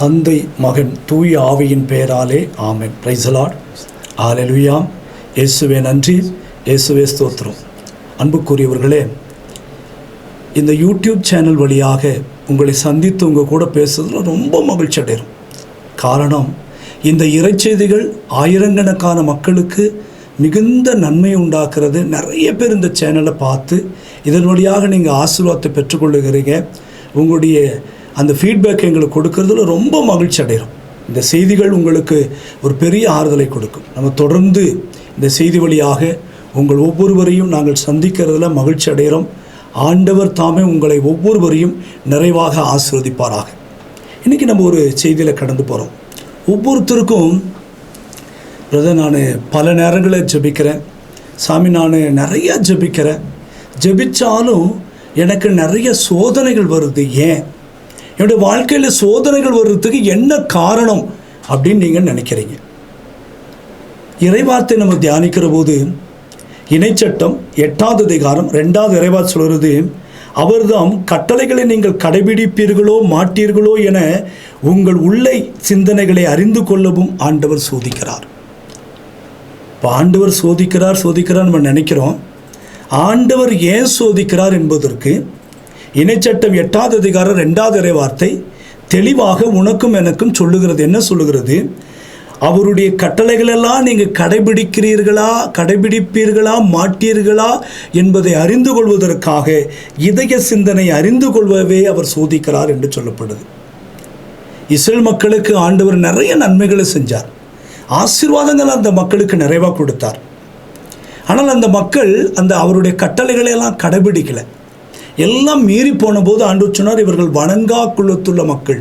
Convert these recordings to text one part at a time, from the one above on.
தந்தை மகன் தூய ஆவியின் பெயராலே ஆமென். பிரைசலாட் ஆலெலுயாம் இயேசுவே நன்றி. இயேசுவே ஸ்தோத்திரம். அன்புக்குரியவர்களே இந்த யூடியூப் சேனல் வழியாக உங்களை சந்தித்து உங்கள் கூட பேசுறதுல ரொம்ப மகிழ்ச்சி அடைகிறோம். காரணம் இந்த இறைச்செய்திகள் ஆயிரக்கணக்கான மக்களுக்கு மிகுந்த நன்மை உண்டாக்குறது. நிறைய பேர் இந்த சேனலை பார்த்து இதன் வழியாக நீங்கள் ஆசீர்வாதத்தை பெற்றுக்கொள்ளுகிறீங்க. உங்களுடைய அந்த ஃபீட்பேக் எங்களுக்கு கொடுக்கறதுல ரொம்ப மகிழ்ச்சி அடைகிறோம். இந்த செய்திகள் உங்களுக்கு ஒரு பெரிய ஆறுதலை கொடுக்கும். நம்ம தொடர்ந்து இந்த செய்தி வழியாக உங்கள் ஒவ்வொருவரையும் நாங்கள் சந்திக்கிறதுல மகிழ்ச்சி அடைகிறோம். ஆண்டவர் தாமே உங்களை ஒவ்வொருவரையும் நிறைவாக ஆசிர்வதிப்பாராக. இன்றைக்கி நம்ம ஒரு செய்தியில் கடந்து போகிறோம் ஒவ்வொருத்தருக்கும் பிரதர் நான் பல நேரங்களில் ஜெபிக்கிறேன். சாமி நான் நிறையா ஜெபிக்கிறேன். ஜெபிச்சாலும் எனக்கு நிறைய சோதனைகள் வருது. ஏன்? என்னுடைய வாழ்க்கையில் சோதனைகள் வர்றதுக்கு என்ன காரணம் அப்படின்னு நீங்கள் நினைக்கிறீங்க? இறைவார்த்தை நம்ம தியானிக்கிற போது இணைச்சட்டம் எட்டாவது அதிகாரம் ரெண்டாவது இறைவார் சொல்கிறது அவர்தாம் கட்டளைகளை நீங்கள் கடைபிடிப்பீர்களோ மாட்டீர்களோ என உங்கள் உள்ளே சிந்தனைகளை அறிந்து கொள்ளவும் ஆண்டவர் சோதிக்கிறார். இப்போ ஆண்டவர் சோதிக்கிறார் சோதிக்கிறார் நம்ம நினைக்கிறோம். ஆண்டவர் ஏன் சோதிக்கிறார் என்பதற்கு இணைச்சட்டம் எட்டாவது அதிகாரம் ரெண்டாவது இறை வார்த்தை தெளிவாக உனக்கும் எனக்கும் சொல்லுகிறது. என்ன சொல்லுகிறது? அவருடைய கட்டளைகளெல்லாம் நீங்கள் கடைபிடிக்கிறீர்களா கடைபிடிப்பீர்களா மாட்டீர்களா என்பதை அறிந்து கொள்வதற்காக இதய சிந்தனை அறிந்து கொள்வவே அவர் சோதிக்கிறார் என்று சொல்லப்படுது. இஸ்ரேல் மக்களுக்கு ஆண்டவர் நிறைய நன்மைகளை செஞ்சார். ஆசீர்வாதங்கள் அந்த மக்களுக்கு நிறைவாக கொடுத்தார். ஆனால் அந்த மக்கள் அந்த அவருடைய கட்டளைகளை எல்லாம் கடைபிடிக்கலை. எல்லாம் மீறி போன போது ஆண்டு சொன்னார் இவர்கள் வணங்கா குலத்துள்ள மக்கள்.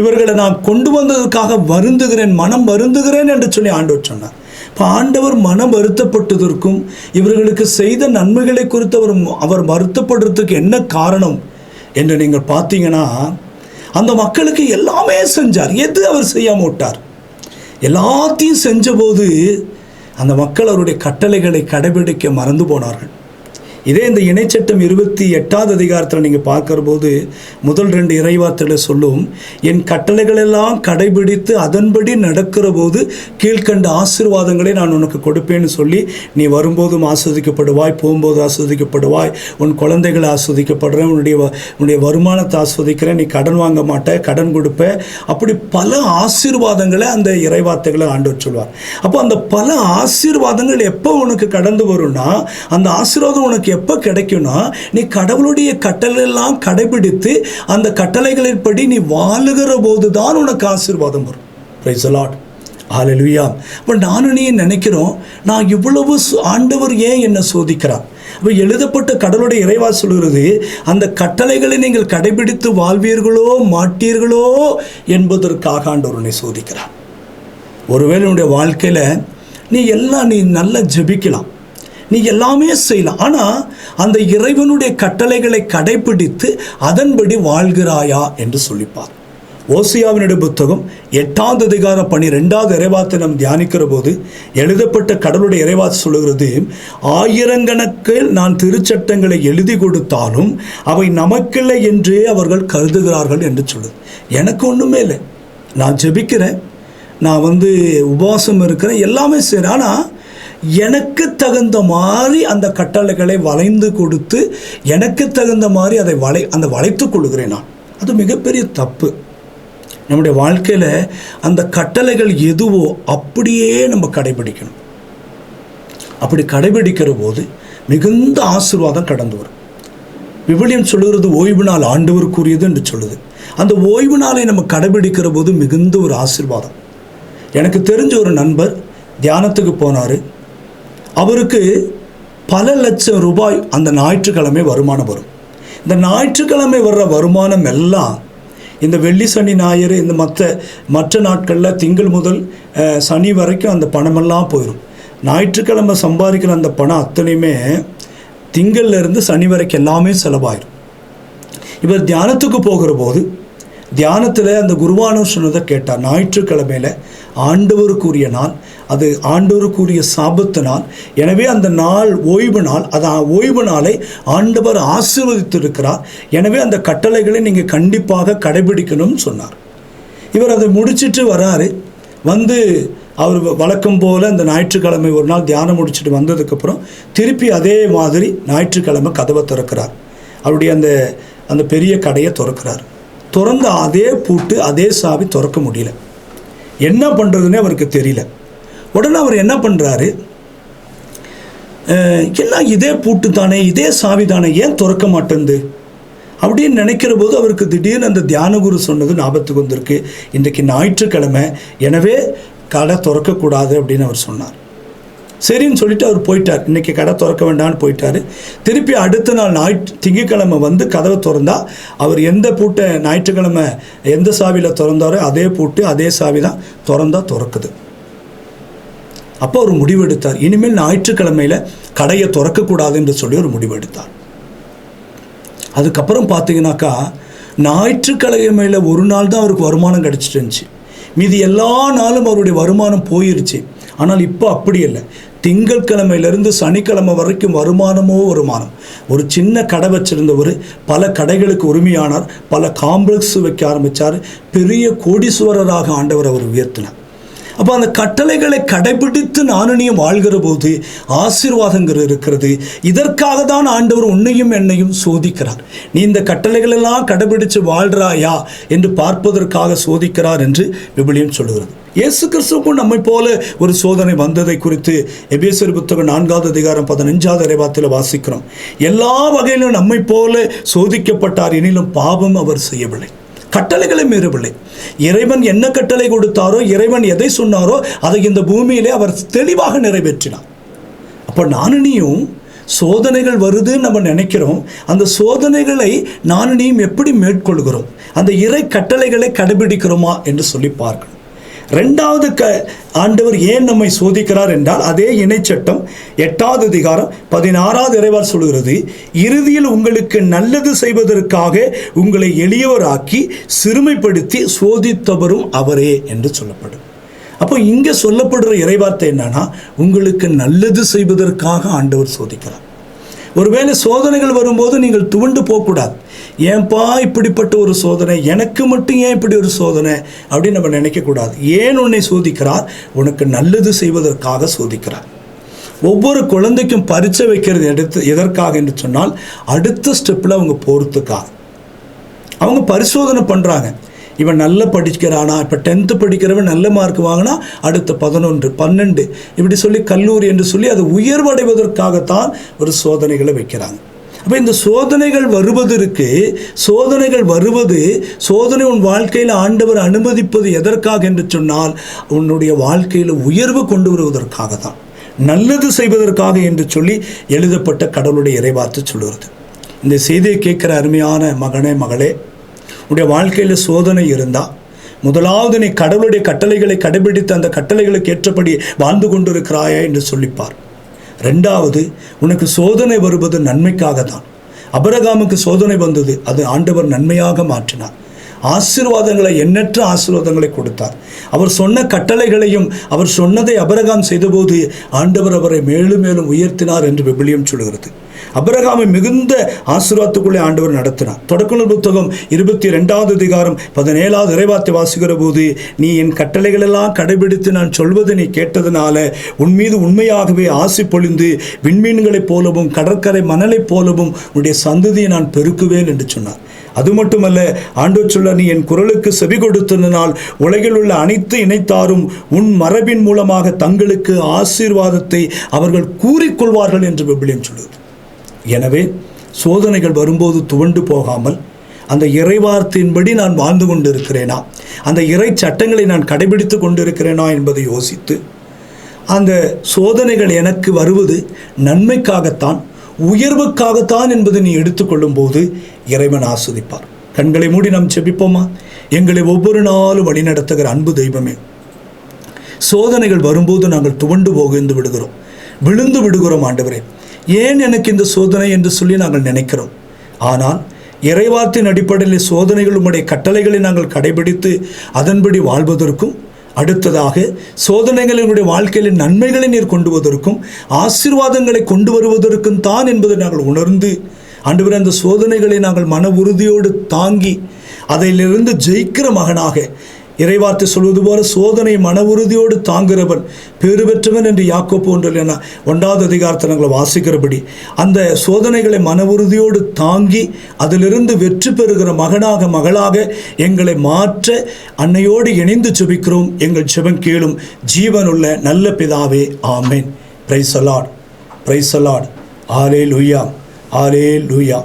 இவர்களை நான் கொண்டு வந்ததற்காக வருந்துகிறேன் மனம் வருந்துகிறேன் என்று சொல்லி ஆண்டவர் சொன்னார். இப்போ ஆண்டவர் மனம் வருத்தப்பட்டதற்கும் இவர்களுக்கு செய்த நன்மைகளை குறித்து அவர் அவர் வருத்தப்படுறதுக்கு என்ன காரணம் என்று நீங்கள் பார்த்தீங்கன்னா அந்த மக்களுக்கு எல்லாமே செஞ்சார். எது அவர் செய்யாம விட்டார்? எல்லாத்தையும் செஞ்சபோது அந்த மக்கள் அவருடைய கட்டளைகளை கடைபிடிக்க மறந்து போனார்கள். இதே இந்த இணைச்சட்டம் இருபத்தி எட்டாவது அதிகாரத்தில் நீங்கள் பார்க்குற போது முதல் ரெண்டு இறைவார்த்தைகளை சொல்லும். என் கட்டளைகளெல்லாம் கடைபிடித்து அதன்படி நடக்கிற போது கீழ்கண்ட ஆசீர்வாதங்களை நான் உனக்கு கொடுப்பேன்னு சொல்லி நீ வரும்போதும் ஆஸ்வதிக்கப்படுவாய் போகும்போது ஆஸ்வதிக்கப்படுவாய். உன் குழந்தைகளை ஆஸ்வதிக்கப்படுறேன் உன்னுடைய உன்னுடைய வருமானத்தை ஆஸ்வதிக்கிறேன் நீ கடன் வாங்க மாட்டே கடன் கொடுப்ப. அப்படி பல ஆசீர்வாதங்களை அந்த இறைவார்த்தைகளை ஆண்டு சொல்வார். அப்போ அந்த பல ஆசீர்வாதங்கள் எப்போ உனக்கு கடந்து வரும்னா அந்த ஆசீர்வாதம் உனக்கு எப்போ கிடைக்கும்னா நீ கடவுளுடைய கட்டளையெல்லாம் கடைபிடித்து அந்த கட்டளைகளின்படி நீ வாழுகிற போது தான் உனக்கு ஆசீர்வாதம் வரும். ப்ரைஸ் லாட் ஆலலுயா இப்போ நானும் நீ நினைக்கிறோம் நான் இவ்வளவு ஆண்டவர் ஏன் என்னை சோதிக்கிறார்? இப்போ எழுதப்பட்ட கடவுளுடைய இறைவா சொல்கிறது அந்த கட்டளைகளை நீங்கள் கடைபிடித்து வாழ்வீர்களோ மாட்டீர்களோ என்பதற்காக ஆண்டவர் உன்னை சோதிக்கிறார். ஒருவேளை உன்னுடைய வாழ்க்கையில் நீ எல்லாம் நீ நல்லா ஜெபிக்கலாம். நீ எல்லாமே செய்யலாம். ஆனால் அந்த இறைவனுடைய கட்டளைகளை கடைபிடித்து அதன்படி வாழ்கிறாயா என்று சொல்லிப்பார். ஓசியாவினுடைய புத்தகம் எட்டாவது அதிகார பணி ரெண்டாவது இறைவாத்தை நாம் தியானிக்கிற போது எழுதப்பட்ட கடவுளுடைய இறைவாத்து சொல்லுகிறது ஆயிரக்கணக்கில் நான் திருச்சட்டங்களை எழுதி கொடுத்தாலும் அவை நமக்கில்லை என்றே அவர்கள் கருதுகிறார்கள் என்று சொல்லுது. எனக்கு ஒன்றுமே இல்லை. நான் ஜெபிக்கிறேன். நான் வந்து உபவாசம் இருக்கிறேன். எல்லாமே செய்கிறேன் ஆனால் எனக்கு தகுந்த மாதிரி அந்த கட்டளைகளை வளைந்து கொடுத்து எனக்கு தகுந்த மாதிரி அதை வளை அந்த வளைத்து கொள்கிறேன் நான். அது மிகப்பெரிய தப்பு. நம்முடைய வாழ்க்கையில் அந்த கட்டளைகள் எதுவோ அப்படியே நம்ம கடைபிடிக்கணும். அப்படி கடைபிடிக்கிற போது மிகுந்த ஆசீர்வாதம் கடந்து வரும். விவிலியம் சொல்லுகிறது ஓய்வு நாள் ஆண்டவருக்குரியது என்று சொல்லுது. அந்த ஓய்வு நாளை நம்ம கடைபிடிக்கிற போது மிகுந்த ஒரு ஆசீர்வாதம். எனக்கு தெரிஞ்ச ஒரு நண்பர் தியானத்துக்கு போனார். அவருக்கு பல லட்சம் ரூபாய் அந்த ஞாயிற்றுக்கிழமை வருமானம் வரும். இந்த ஞாயிற்றுக்கிழமை வர்ற வருமானம் எல்லாம் இந்த வெள்ளி சனி ஞாயிறு இந்த மற்ற மற்ற நாட்களில் திங்கள் முதல் சனி வரைக்கும் அந்த பணமெல்லாம் போயிடும் ஞாயிற்றுக்கிழமை சம்பாதிக்கிற அந்த பணம் அத்தனையுமே திங்கள்லேருந்து சனி வரைக்கும் எல்லாமே செலவாயிடும் இவர் தியானத்துக்கு போகிற போது தியானத்தில் அந்த குருவானவர் சொன்னதை கேட்டார். ஞாயிற்றுக்கிழமையில் ஆண்டவருக்குரிய நாள். அது ஆண்டவருக்குரிய சாபத்து நாள். எனவே அந்த நாள் ஓய்வு நாள். அது ஓய்வு நாளை ஆண்டவர் ஆசீர்வதித்திருக்கிறார். எனவே அந்த கட்டளைகளை நீங்கள் கண்டிப்பாக கடைபிடிக்கணும்னு சொன்னார். இவர் அதை முடிச்சிட்டு வராரு. வந்து அவர் வ- வழக்கம் போல் அந்த ஞாயிற்றுக்கிழமை ஒரு நாள் தியானம் முடிச்சுட்டு வந்ததுக்கப்புறம் திருப்பி அதே மாதிரி ஞாயிற்றுக்கிழமை கதவை திறக்கிறார். அவருடைய அந்த அந்த பெரிய கடையை திறக்கிறார். திறந்த அதே பூட்டு அதே சாவி திறக்க முடியல. என்ன பண்ணுறதுன்னே அவருக்கு தெரியல. உடனே அவர் என்ன பண்ணுறாரு எல்லாம் இதே பூட்டு தானே இதே சாவி தானே ஏன் திறக்க மாட்டேங்குது அப்படின்னு நினைக்கிற போது அவருக்கு திடீர்னு அந்த தியானகுரு சொன்னது ஞாபகத்துக்கு வந்திருக்கு. இன்றைக்கு ஞாயிற்றுக்கிழமை எனவே கடை திறக்கக்கூடாது அப்படின்னு அவர் சொன்னார். சரின்னு சொல்லிட்டு அவர் போயிட்டார். இன்றைக்கி கடை திறக்க வேண்டாம்னு போயிட்டார். திருப்பி அடுத்த நாள் ஞாயிற்று திங்கக்கிழமை வந்து கதவை திறந்தால் அவர் எந்த பூட்டை ஞாயிற்றுக்கிழமை எந்த சாவியில் திறந்தாரோ அதே பூட்டு அதே சாவி தான் திறந்தா திறக்குது. அப்போ ஒரு முடிவெடுத்தார் இனிமேல் ஞாயிற்றுக்கிழமையில் கடையை திறக்கக்கூடாது என்று சொல்லி ஒரு முடிவெடுத்தார் அதுக்கப்புறம் பார்த்தீங்கன்னாக்கா ஞாயிற்றுக்கிழமையில் ஒரு நாள் தான் அவருக்கு வருமானம் கிடச்சிட்டு இருந்துச்சு. மீதி எல்லா நாளும் அவருடைய வருமானம் போயிருச்சு. ஆனால் இப்போ அப்படி இல்லை திங்கட்கிழமையிலேருந்து சனிக்கிழமை வரைக்கும் வருமானமோ வருமானம். ஒரு சின்ன கடை வச்சிருந்தவர் பல கடைகளுக்கு உரிமையானார் பல காம்ப்ளெக்ஸ் வைக்க ஆரம்பித்தார் பெரிய கோடீஸ்வரராக ஆண்டவர் அவர் உயர்த்தினார். அப்போ அந்த கட்டளைகளை கடைபிடித்து நானுனையும் வாழ்கிற போது ஆசீர்வாதங்கள் இருக்கிறது. இதற்காக தான் ஆண்டவர் உன்னையும் என்னையும் சோதிக்கிறார். நீ இந்த கட்டளைகள் எல்லாம் கடைபிடித்து வாழ்கிறாயா என்று பார்ப்பதற்காக சோதிக்கிறார் என்று விபிலியம் சொல்கிறது இயேசு கிறிஸ்துவுக்கும் நம்மை போல ஒரு சோதனை வந்ததை குறித்து எபேசர் புத்தகம் நான்காவது அதிகாரம் பதினஞ்சாவது இறைவாத்தில் வாசிக்கிறோம். எல்லா வகையிலும் நம்மை போல சோதிக்கப்பட்டார். எனினும் பாவம் அவர் செய்யவில்லை. கட்டளைகளை மீறவில்லை. இறைவன் என்ன கட்டளை கொடுத்தாரோ இறைவன் எதை சொன்னாரோ அதை இந்த பூமியிலே அவர் தெளிவாக நிறைவேற்றினார். அப்போ நானுனியும் சோதனைகள் வருதுன்னு நம்ம நினைக்கிறோம். அந்த சோதனைகளை நானுனியும் எப்படி மேற்கொள்கிறோம்? அந்த இறை கட்டளைகளை கடைபிடிக்கிறோமா என்று சொல்லி பார்க்கணும். ரெண்டாவது க ஆண்டவர் ஏன் நம்மை சோதிக்கிறார் என்றால் அதே இணைச்சட்டம் எட்டாவது அதிகாரம் பதினாறாவது இறைவார் சொல்கிறது இறுதியில் உங்களுக்கு நல்லது செய்வதற்காக உங்களை எளியவராக்கி சிறுமைப்படுத்தி சோதித்தவரும் அவரே என்று சொல்லப்படும். அப்போ இங்கே சொல்லப்படுற இறைவார்த்தை என்னன்னா உங்களுக்கு நல்லது செய்வதற்காக ஆண்டவர் சோதிக்கிறார். ஒருவேளை சோதனைகள் வரும்போது நீங்கள் துவண்டு போகக்கூடாது. ஏன்பா இப்படிப்பட்ட ஒரு சோதனை? எனக்கு மட்டும் ஏன் இப்படி ஒரு சோதனை? அப்படின்னு நம்ம நினைக்கக்கூடாது. ஏன் உன்னை சோதிக்கிறார்? உனக்கு நல்லது செய்வதற்காக சோதிக்கிறார். ஒவ்வொரு குழந்தைக்கும் பரிச்சை வைக்கிறது எடுத்து எதற்காக என்று சொன்னால் அடுத்த ஸ்டெப்பில் அவங்க போகிறதுக்காக அவங்க பரிசோதனை பண்ணுறாங்க இவன் நல்ல படிக்கிறானா? இப்போ டென்த்து படிக்கிறவன் நல்ல மார்க் வாங்கினா அடுத்த பதினொன்று பன்னெண்டு இப்படி சொல்லி கல்லூரி என்று சொல்லி அது உயர்வடைவதற்காகத்தான் ஒரு சோதனைகளை வைக்கிறாங்க. அப்போ இந்த சோதனைகள் வருவதற்கு சோதனைகள் வருவது சோதனை உன் வாழ்க்கையில் ஆண்டவர் அனுமதிப்பது எதற்காக என்று சொன்னால் உன்னுடைய வாழ்க்கையில் உயர்வு கொண்டு வருவதற்காக தான். நல்லது செய்வதற்காக என்று சொல்லி எழுதப்பட்ட கடவுளுடைய இறைவார்த்தை சொல்லுவது இந்த செய்தியை கேட்குற அருமையான மகனே மகளே உன்னுடைய வாழ்க்கையில் சோதனை இருந்தால் முதலாவது நீ கடவுளுடைய கட்டளைகளை கடைபிடித்து அந்த கட்டளைகளுக்கு ஏற்றபடி வாழ்ந்து கொண்டிருக்கிறாயா என்று சொல்லிப்பார். ரெண்டாவது உனக்கு சோதனை வருவது நன்மைக்காக தான் அபரகாமுக்கு சோதனை வந்தது அது ஆண்டவர் நன்மையாக மாற்றினார். ஆசீர்வாதங்களை எண்ணற்ற ஆசீர்வாதங்களை கொடுத்தார். அவர் சொன்ன கட்டளைகளையும் அவர் சொன்னதை அபரகாம் செய்தபோது ஆண்டவர் அவரை மேலும் மேலும் உயர்த்தினார் என்று விபிலியம் சொல்கிறது. அபரகாமை மிகுந்த ஆசீர்வாதத்துக்குள்ளே ஆண்டவர் நடத்தினார். தொடக்க புத்தகம் இருபத்தி ரெண்டாவது அதிகாரம் பதினேழாவது இறைவாத்தை வாசிக்கிற போது நீ என் கட்டளைகளெல்லாம் கடைபிடித்து நான் சொல்வதை நீ கேட்டதுனால உன் மீது உண்மையாகவே ஆசி பொழிந்து விண்மீன்களைப் போலவும் கடற்கரை மணலைப் போலவும் உன்னுடைய சந்ததியை நான் பெருக்குவேன் என்று சொன்னார். அது மட்டுமல்ல ஆண்டவர் சொல்ல நீ என் குரலுக்கு செவி கொடுத்ததனால் உலகில் உள்ள அனைத்து இணைத்தாரும் உன் மரபின் மூலமாக தங்களுக்கு ஆசீர்வாதத்தை அவர்கள் கூறிக்கொள்வார்கள் என்று விபிலியம் சொல்லுது எனவே சோதனைகள் வரும்போது துவண்டு போகாமல் அந்த இறைவார்த்தையின்படி நான் வாழ்ந்து கொண்டிருக்கிறேனா? அந்த இறை சட்டங்களை நான் கடைபிடித்து கொண்டிருக்கிறேனா என்பதை யோசித்து அந்த சோதனைகள் எனக்கு வருவது நன்மைக்காகத்தான் உயர்வுக்காகத்தான் என்பதை நீ எடுத்துக்கொள்ளும் போது இறைவன் ஆஸ்வதிப்பார். கண்களை மூடி நாம் செபிப்போமா எங்களை ஒவ்வொரு நாளும் வழிநடத்துகிற அன்பு தெய்வமே. சோதனைகள் வரும்போது நாங்கள் துவண்டு போகிந்து விடுகிறோம். விழுந்து விடுகிறோம் ஆண்டவரே. ஏன் எனக்கு இந்த சோதனை என்று சொல்லி நாங்கள் நினைக்கிறோம்? ஆனால் இறைவார்த்தின் அடிப்படையில் சோதனைகள் உம்முடைய கட்டளைகளை நாங்கள் கடைபிடித்து அதன்படி வாழ்வதற்கும் அடுத்ததாக சோதனைகள் எங்களுடைய வாழ்க்கையில் நன்மைகளை நீர் கொண்டு வருவதற்கும் ஆசீர்வாதங்களை கொண்டு வருவதற்கும் தான் என்பதை நாங்கள் உணர்ந்து அன்று அந்த சோதனைகளை நாங்கள் மன உறுதியோடு தாங்கி அதிலிருந்து ஜெயிக்கிற மகனாக இறைவார்த்தை சொல்வது போல சோதனை மன உறுதியோடு தாங்குகிறவன் பேறு பெற்றவன் என்று யாக்கோப்பு ஒன்றில் என ஒன்றாவது அதிகாரத்தனங்களை நாங்கள் வாசிக்கிறபடி அந்த சோதனைகளை மன உறுதியோடு தாங்கி அதிலிருந்து வெற்றி பெறுகிற மகனாக மகளாக எங்களை மாற்ற அன்னையோடு இணைந்து செபிக்கிறோம் எங்கள் செபம் கேளும். ஜீவனுள்ள நல்ல பிதாவே ஆமேன். பிரைசலாட் பிரைசலாட் ஆலே லுயா ஆலே லுயா